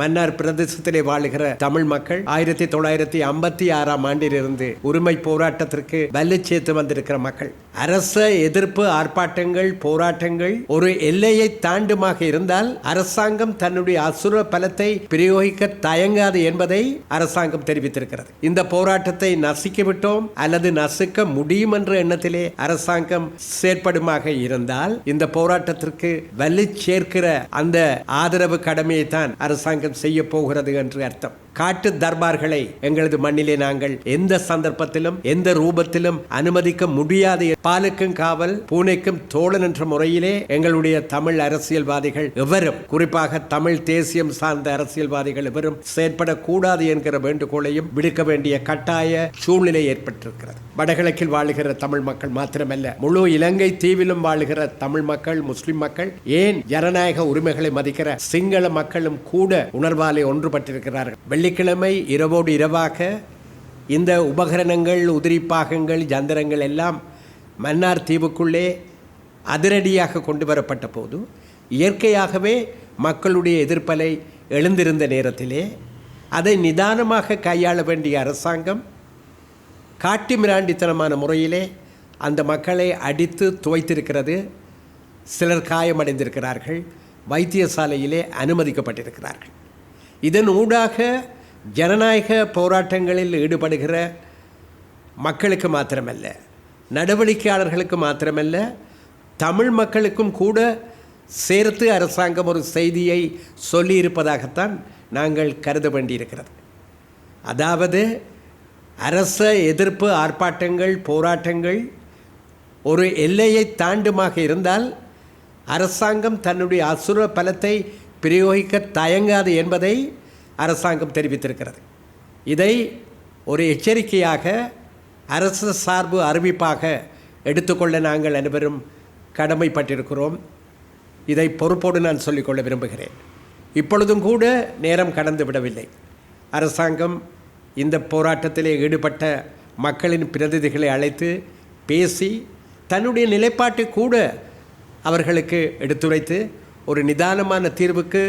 மன்னார் பிரதேசத்திலே வாழுகிற தமிழ் மக்கள் ஆயிரத்தி தொள்ளாயிரத்தி ஐம்பத்தி ஆறாம் ஆண்டிலிருந்து உரிமை போராட்டத்திற்கு வலு சேர்த்து வந்திருக்கிற மக்கள். அரச எதிர்ப்பு ஆர்ப்பாட்டங்கள் போராட்டங்கள் ஒரு எல்லையை தாண்டுமாக இருந்தால் அரசாங்கம் தன்னுடைய அசுர பலத்தை பிரயோகிக்க தயங்காது என்பதை அரசாங்கம் தெரிவித்திருக்கிறது. இந்த போராட்டத்தை நசிக்க விட்டோம் அல்லது நசுக்க முடியும் என்ற எண்ணத்திலே அரசாங்கம் செயற்படுமாக இருந்தால் இந்த போராட்டத்திற்கு வலு சேர்க்கிற அந்த ஆதரவு கடமையை தான் அரசாங்கம் செய்ய போகிறது என்று அர்த்தம். காட்டு தர்பார்களை எங்களது மண்ணிலே நாங்கள் எந்த சந்தர்ப்பத்திலும் எந்த ரூபத்திலும் அனுமதிக்க முடியாது பாலுக்கும் காவல் பூனைக்கும் தோழன் என்ற முறையிலே எங்களுடைய தமிழ் அரசியல்வாதிகள் எவரும் குறிப்பாக தமிழ் தேசியம் சார்ந்த அரசியல்வாதிகள் எவரும் செயற்படக்கூடாது என்கிற வேண்டுகோளையும் விடுக்க வேண்டிய கட்டாய சூழ்நிலை ஏற்பட்டிருக்கிறது. வடகிழக்கில் வாழுகிற தமிழ் மக்கள் மாத்திரமல்ல முழு இலங்கை தீவிலும் வாழுகிற தமிழ் மக்கள் முஸ்லிம் மக்கள் ஏன் ஜனநாயக உரிமைகளை மதிக்கிற சிங்கள மக்களும் கூட உணர்வாலே ஒன்றுபட்டிருக்கிறார்கள். வெள்ளிக்கிழமை இரவோடு இரவாக இந்த உபகரணங்கள் உதிரிப்பாகங்கள் ஜந்திரங்கள் எல்லாம் மன்னார் தீவுக்குள்ளே அதிரடியாக கொண்டு வரப்பட்ட போது இயற்கையாகவே மக்களுடைய எதிர்ப்பலை எழுந்திருந்த நேரத்திலே அதை நிதானமாக கையாள வேண்டிய அரசாங்கம் காட்டு மிராண்டித்தனமான முறையிலே அந்த மக்களை அடித்து துவைத்திருக்கிறது. சிலர் காயமடைந்திருக்கிறார்கள். வைத்தியசாலையிலே அனுமதிக்கப்பட்டிருக்கிறார்கள். இதன் ஊடாக ஜனநாயக போராட்டங்களில் ஈடுபடுகிற மக்களுக்கு மாத்திரமல்ல நடவடிக்கையாளர்களுக்கு மாத்திரமல்ல தமிழ் மக்களுக்கும் கூட சேர்த்து அரசாங்கம் ஒரு செய்தியை சொல்லியிருப்பதாகத்தான் நாங்கள் கருத வேண்டியிருக்கிறது. அதாவது அரச எதிர்ப்பு ஆர்ப்பாட்டங்கள் போராட்டங்கள் ஒரு எல்லையை தாண்டுமாக இருந்தால் அரசாங்கம் தன்னுடைய அசுர பலத்தை பிரயோகிக்க தயங்காது என்பதை அரசாங்கம் தெரிவித்திருக்கிறது. இதை ஒரு எச்சரிக்கையாக அரசு சார்பு அறிவிப்பாக எடுத்துக்கொள்ள நாங்கள் அனைவரும் கடமைப்பட்டிருக்கிறோம். இதை பொறுப்போடு நான் சொல்லிக்கொள்ள விரும்புகிறேன். இப்பொழுதும் கூட நேரம் கடந்து விடவில்லை. அரசாங்கம் இந்த போராட்டத்திலே ஈடுபட்ட மக்களின் பிரதிநிதிகளை அழைத்து பேசி தன்னுடைய நிலைப்பாட்டை கூட அவர்களுக்கு எடுத்துரைத்து ஒரு நிதானமான தீர்வுக்கு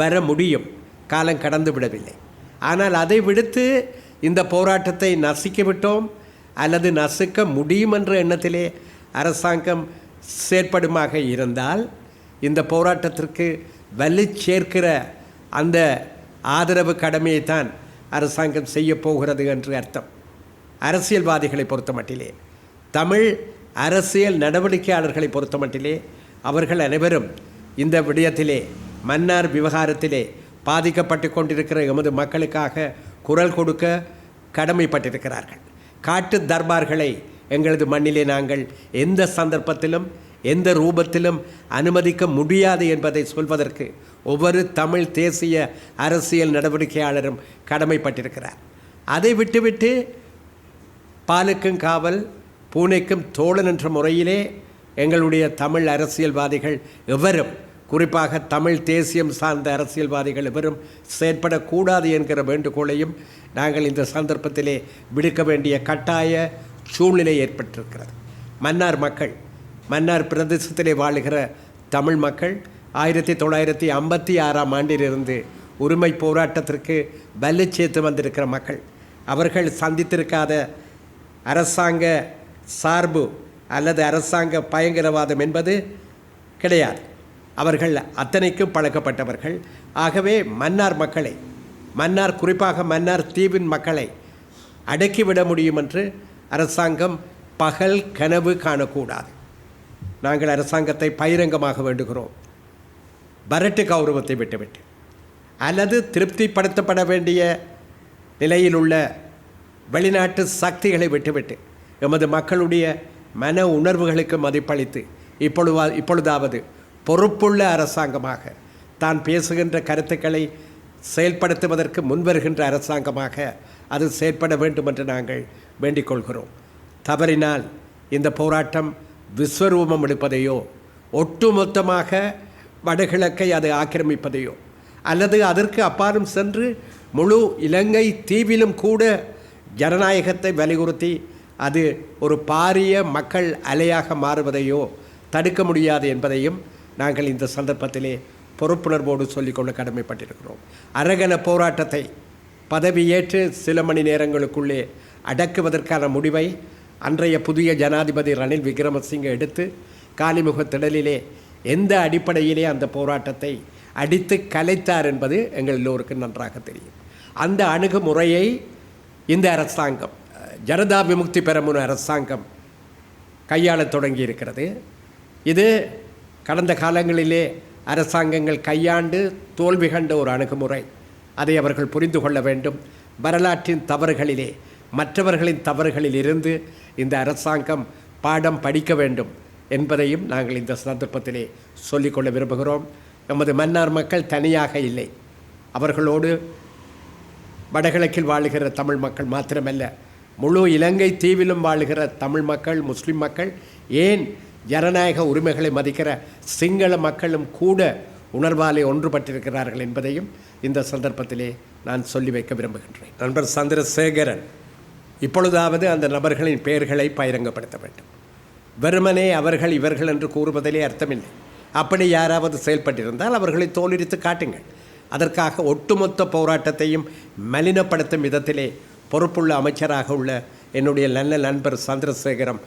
வர முடியும். காலம் கடந்து விடவில்லை. ஆனால் அதை விடுத்து இந்த போராட்டத்தை நசுக்கி விட்டோம். அல்லது நசுக்க முடியும் என்ற எண்ணத்திலே அரசாங்கம் செயற்படுமாக இருந்தால் இந்த போராட்டத்திற்கு வலு சேர்க்கிற அந்த ஆதரவு கடமையை தான் அரசாங்கம் செய்ய போகிறது என்று அர்த்தம். அரசியல்வாதிகளை பொறுத்த மட்டிலே தமிழ் அரசியல் நடவடிக்கையாளர்களை பொறுத்த மட்டிலே அவர்கள் அனைவரும் இந்த விடயத்திலே மன்னார் விவகாரத்திலே பாதிக்கப்பட்டு கொண்டிருக்கிற எமது மக்களுக்காக குரல் கொடுக்க கடமைப்பட்டிருக்கிறார்கள். காட்டு தர்பார்களை எங்களது மண்ணிலே நாங்கள் எந்த சந்தர்ப்பத்திலும் எந்த ரூபத்திலும் அனுமதிக்க முடியாது என்பதை சொல்வதற்கு ஒவ்வொரு தமிழ் தேசிய அரசியல் நடவடிக்கையாளரும் கடமைப்பட்டிருக்கிறார். அதை விட்டுவிட்டு பாலுக்கும் காவல் பூனைக்கும் தோழன் என்ற முறையிலே எங்களுடைய தமிழ் அரசியல்வாதிகள் எவரும் குறிப்பாக தமிழ் தேசியம் சார்ந்த அரசியல்வாதிகள் எவரும் செயற்படக்கூடாது என்கிற வேண்டுகோளையும் நாங்கள் இந்த சந்தர்ப்பத்திலே விடுக்க வேண்டிய கட்டாய சூழ்நிலை ஏற்பட்டிருக்கிறது. மன்னார் மக்கள் மன்னார் பிரதேசத்திலே வாழுகிற தமிழ் மக்கள் ஆயிரத்தி தொள்ளாயிரத்தி ஐம்பத்தி ஆறாம் ஆண்டிலிருந்து உரிமை போராட்டத்திற்கு வலு சேர்த்து வந்திருக்கிற மக்கள். அவர்கள் சந்தித்திருக்காத அரசாங்க சார்பு அல்லது அரசாங்க பயங்கரவாதம் என்பது கிடையாது. அவர்கள் அத்தனைக்கும் பழக்கப்பட்டவர்கள். ஆகவே மன்னார் மக்களை மன்னார் குறிப்பாக மன்னார் தீவின் மக்களை அடக்கிவிட முடியும் என்று அரசாங்கம் பகல் கனவு காணக்கூடாது. நாங்கள் அரசாங்கத்தை பகிரங்கமாக வேண்டுகிறோம். பரட்டு கௌரவத்தை விட்டுவிட்டு. அல்லது திருப்திப்படுத்தப்பட வேண்டிய நிலையில் உள்ள வெளிநாட்டு சக்திகளை விட்டுவிட்டு எமது மக்களுடைய மன உணர்வுகளுக்கு மதிப்பளித்து இப்பொழுவா இப்பொழுதாவது பொறுப்புள்ள அரசாங்கமாக தான் பேசுகின்ற கருத்துக்களை செயல்படுத்துவதற்கு முன்வருகின்ற அரசாங்கமாக அது செயற்பட வேண்டும் என்று நாங்கள் வேண்டிக் கொள்கிறோம். தவறினால் இந்த போராட்டம் விஸ்வரூபம் எடுப்பதையோ ஒட்டுமொத்தமாக வடகிழக்கை அது ஆக்கிரமிப்பதையோ அல்லது அதற்கு அப்பாலும் சென்று முழு இலங்கை தீவிலும் கூட ஜனநாயகத்தை வலியுறுத்தி அது ஒரு பாரிய மக்கள் அலையாக மாறுவதையோ தடுக்க முடியாது என்பதையும் நாங்கள் இந்த சந்தர்ப்பத்திலே பொறுப்புணர்வோடு சொல்லிக்கொள்ள கடமைப்பட்டிருக்கிறோம். அரகன போராட்டத்தை பதவியேற்று சில மணி நேரங்களுக்குள்ளே அடக்குவதற்கான முடிவை அன்றைய புதிய ஜனாதிபதி ரணில் விக்ரமசிங்க எடுத்து காலிமுக திடலிலே எந்த அடிப்படையிலே அந்த போராட்டத்தை அடித்து கலைத்தார் என்பது எங்கள் எல்லோருக்கும் நன்றாக தெரியும். அந்த அணுகுமுறையை இந்த அரசாங்கம் ஜனதா விமுக்தி பெறமுன அரசாங்கம் கையாளத் தொடங்கி இருக்கிறது இது கடந்த காலங்களிலே அரசாங்கங்கள் கையாண்டு தோல்வி கண்ட ஒரு அணுகுமுறை. அதை அவர்கள் புரிந்து கொள்ள வேண்டும். வரலாற்றின் தவறுகளிலே மற்றவர்களின் தவறுகளில் இருந்து இந்த அரசாங்கம் பாடம் படிக்க வேண்டும் என்பதையும் நாங்கள் இந்த சந்தர்ப்பத்திலே சொல்லிக்கொள்ள விரும்புகிறோம். நமது மன்னார் மக்கள் தனியாக இல்லை. அவர்களோடு வடகிழக்கில் வாழுகிற தமிழ் மக்கள் மாத்திரமல்ல. முழு இலங்கை தீவிலும் வாழுகிற தமிழ் மக்கள் முஸ்லிம் மக்கள் ஏன் ஜனநாயக உரிமைகளை மதிக்கிற சிங்கள மக்களும் கூட உணர்வாலே ஒன்றுபட்டிருக்கிறார்கள் என்பதையும் இந்த சந்தர்ப்பத்திலே நான் சொல்லி வைக்க விரும்புகின்றேன். நண்பர் சந்திரசேகரன் இப்பொழுதாவது அந்த நபர்களின் பெயர்களை பகிரங்கப்படுத்த வேண்டும். வெறுமனே அவர்கள் இவர்கள் என்று கூறுவதிலே அர்த்தமில்லை. அப்படி யாராவது செயல்பட்டிருந்தால் அவர்களை தோலுரித்து காட்டுங்கள். அதற்காக ஒட்டுமொத்த போராட்டத்தையும் மலினப்படுத்தும் விதத்திலே பொறுப்புள்ள அமைச்சராக உள்ள என்னுடைய நல்ல நண்பர் சந்திரசேகரம்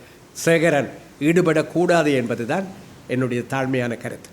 சேகரன் ஈடுபடக்கூடாது என்பதுதான் என்னுடைய தாழ்மையான கருத்து.